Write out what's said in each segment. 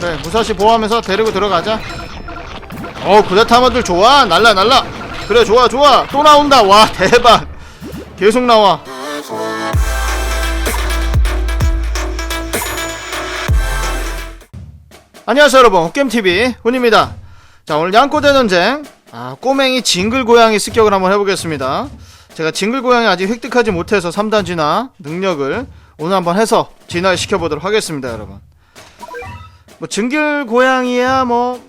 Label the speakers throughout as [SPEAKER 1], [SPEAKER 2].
[SPEAKER 1] 그래 무사시 보호하면서 데리고 들어가자. 어 구데타마들 좋아. 날라 날라. 그래 좋아 좋아. 또 나온다. 와 대박. 계속 나와. 안녕하세요 여러분. 헛겜TV 훈입니다. 자 오늘 양꼬대 전쟁. 아 꼬맹이 징글 고양이 습격을 한번 해보겠습니다. 제가 징글 고양이 아직 획득하지 못해서 3단 진화 능력을 오늘 한번 해서 진화를 시켜보도록 하겠습니다 여러분 뭐 징글 고양이야 뭐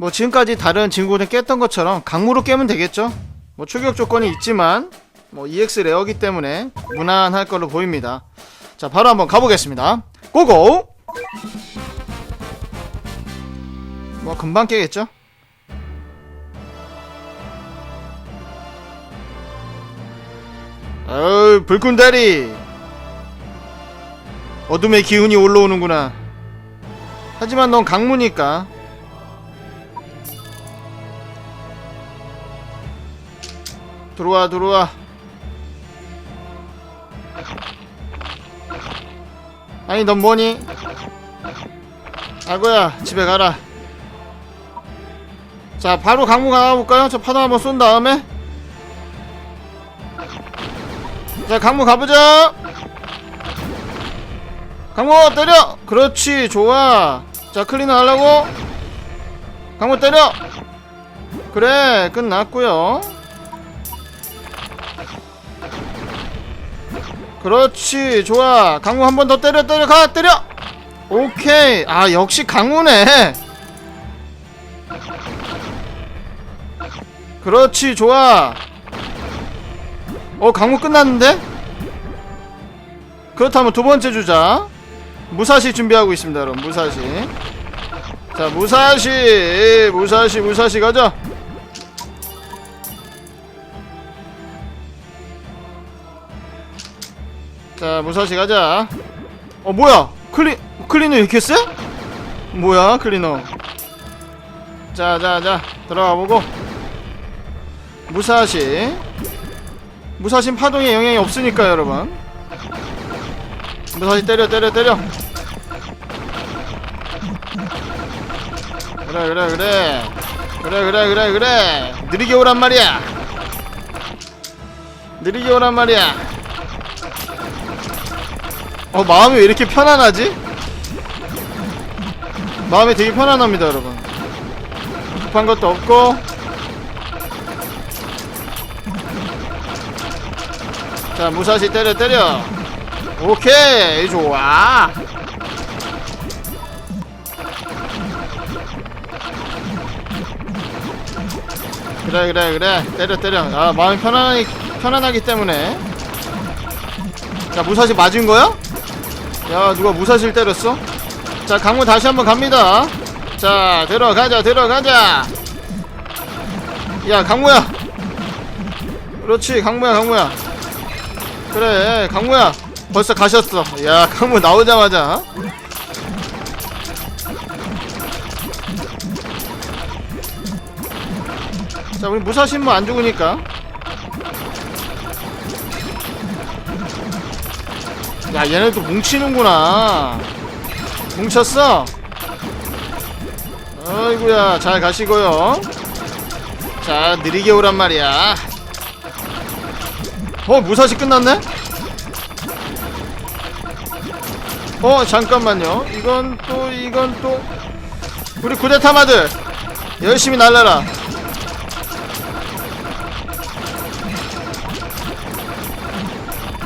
[SPEAKER 1] 뭐 지금까지 다른 진구는 깼던 것처럼 강무로 깨면 되겠죠? 뭐 출격 조건이 있지만 뭐 EX 레어기 때문에 무난할 걸로 보입니다. 자 바로 한번 가보겠습니다. 고고! 뭐 금방 깨겠죠? 어우 불끈 대리! 어둠의 기운이 올라오는구나 하지만 넌 강무니까. 들어와 들어와. 아니 넌 뭐니? 아고야 집에 가라. 자 바로 강무 가볼까요? 저 파도 한번 쏜 다음에? 자 강무 가보자 강무 때려! 그렇지 좋아 자 클리너 하려고. 강무 때려! 그래 끝났고요. 그렇지 좋아. 강무 한번 더 때려 때려 가 때려! 오케이. 아 역시 강무네. 그렇지 좋아. 어 강무 끝났는데? 그렇다면 두 번째 주자 무사시 준비하고 있습니다 여러분. 무사시. 자 무사시. 무사시 무사시. 가자. 자 무사시 가자. 어 뭐야? 클리 클리너 이렇게 세? 뭐야 클리너? 자자자. 들어가 보고. 무사시. 무사신 파동에 영향이 없으니까 여러분 무사시 때려 때려 때려. 그래 그래 그래. 그래 그래 그래 그래. 느리게 오란 말이야. 느리게 오란 말이야. 어 마음이 왜 이렇게 편안하지? 마음이 되게 편안합니다 여러분. 급한 것도 없고. 자 무사시 때려 때려 오케이 좋아. 그래 그래 그래. 때려 때려. 아 마음이 편안하기 편안하기 때문에. 자 무사시 맞은 거야? 야 누가 무사시를 때렸어? 자 강무 다시 한번 갑니다. 자 들어가자 들어가자. 야 강무야. 그렇지 강무야 강무야. 그래 강무야 벌써 가셨어. 야 강무 나오자마자 자 우리 무사신 뭐안 죽으니까. 야 얘네도 뭉치는구나. 뭉쳤어? 아이구야 잘 가시고요. 자 느리게 오란 말이야. 어 무사시 끝났네? 어 잠깐만요. 이건 또 이건 또. 우리 구데타마들 열심히 날라라.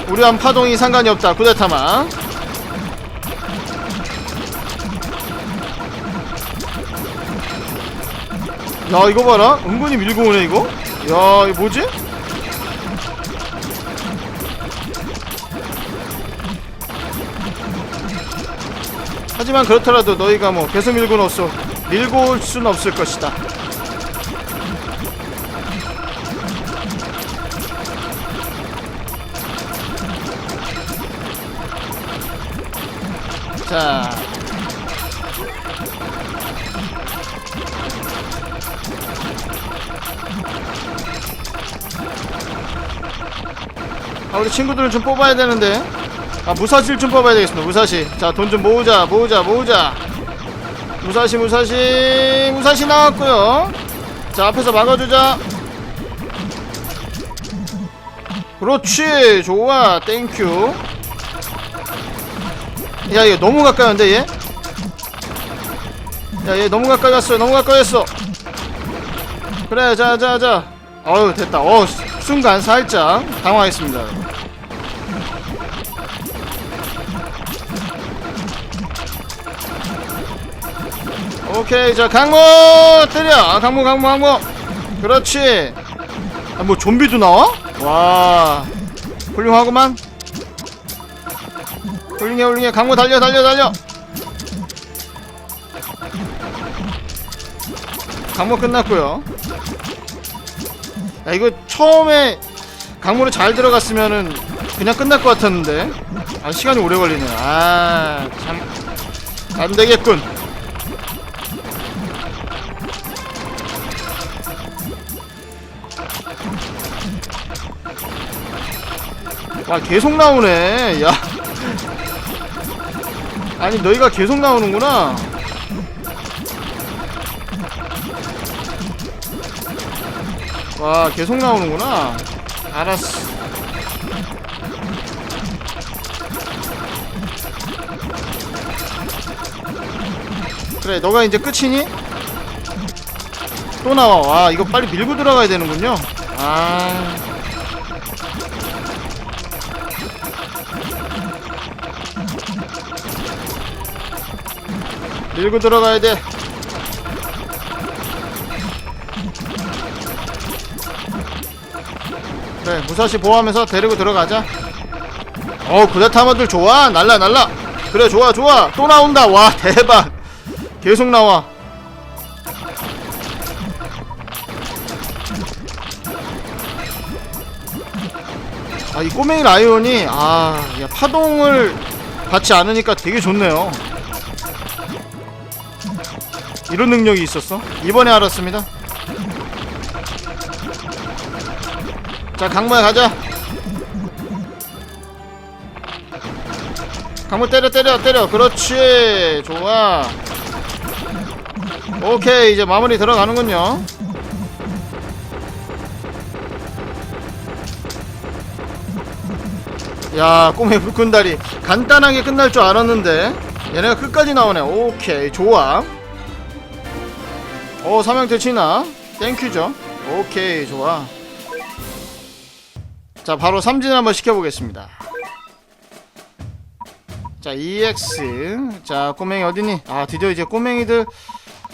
[SPEAKER 1] 우리한 파동이 상관이 없다 구데타마. 야 이거 봐라. 은근히 밀고 오네 이거. 야 이거 뭐지? 하지만 그렇더라도 너희가 뭐 계속 밀고 넣었어 밀고 올 수는 없을 것이다. 자. 아, 우리 친구들을 좀 뽑아야 되는데 아 무사시를 좀 뽑아야 되겠습니다. 무사시 자 돈 좀 모으자 모으자 모으자. 무사시 무사시 무사시 나왔고요. 자 앞에서 막아주자. 그렇지. 좋아. 땡큐 야 이거 너무 가까이 왔는데 얘? 야 얘 너무 가까이 갔어. 너무 가까이 했어. 그래 자자자. 어우 됐다. 어 순간 살짝 당황했습니다 오케이 자 강모! 때려! 아, 강모 강모 강모! 그렇지. 아, 뭐 좀비도 나와? 와. 훌륭하구만. 훌륭해 훌륭해. 강모 달려 달려 달려! 강모 끝났고요. 야 이거 처음에 강모를 잘 들어갔으면은 그냥 끝날 것 같았는데. 아 시간이 오래 걸리네. 아참. 안되겠군 와 계속 나오네. 야. 아니 너희가 계속 나오는구나. 와 계속 나오는구나. 알았어. 그래 너가 이제 끝이니? 또 나와. 와 이거 빨리 밀고 들어가야 되는군요. 아 밀고 들어가야 돼. 그래, 무사시 보호하면서 데리고 들어가자. 어, 구데타마들 좋아. 날라, 날라. 그래, 좋아, 좋아. 또 나온다. 와, 대박. 계속 나와. 아, 이 꼬맹이 라이온이, 아, 야, 파동을 받지 않으니까 되게 좋네요. 이런 능력이 있었어? 이번에 알았습니다. 자, 강모야 가자. 강모 때려 때려 때려. 그렇지. 좋아. 오케이. 이제 마무리 들어가는군요. 야, 꼬매 불끈다리 간단하게 끝날 줄 알았는데 얘네가 끝까지 나오네. 오케이. 좋아. 오 삼형태 치나? 땡큐죠. 오케이 좋아. 자 바로 삼진 한번 시켜보겠습니다. 자 EX 자 꼬맹이 어디니? 아 드디어 이제 꼬맹이들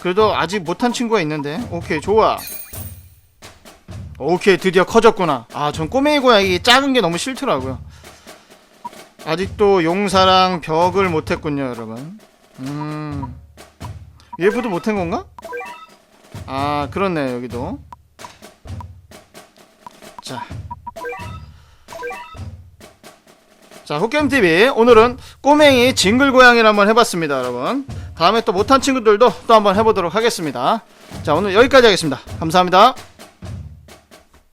[SPEAKER 1] 그래도 아직 못한 친구가 있는데. 오케이 좋아. 오케이 드디어 커졌구나. 아 전 꼬맹이 고양이 작은 게 너무 싫더라고요 아직도 용사랑 벽을 못했군요 여러분 음 UF도 못한 건가? 아 그렇네 여기도 자. 자, 흑겜TV. 오늘은 꼬맹이 징글 고양이를 한번 해봤습니다, 여러분. 다음에 또 못한 친구들도 또 한번 해보도록 하겠습니다. 자, 오늘 여기까지 하겠습니다. 감사합니다.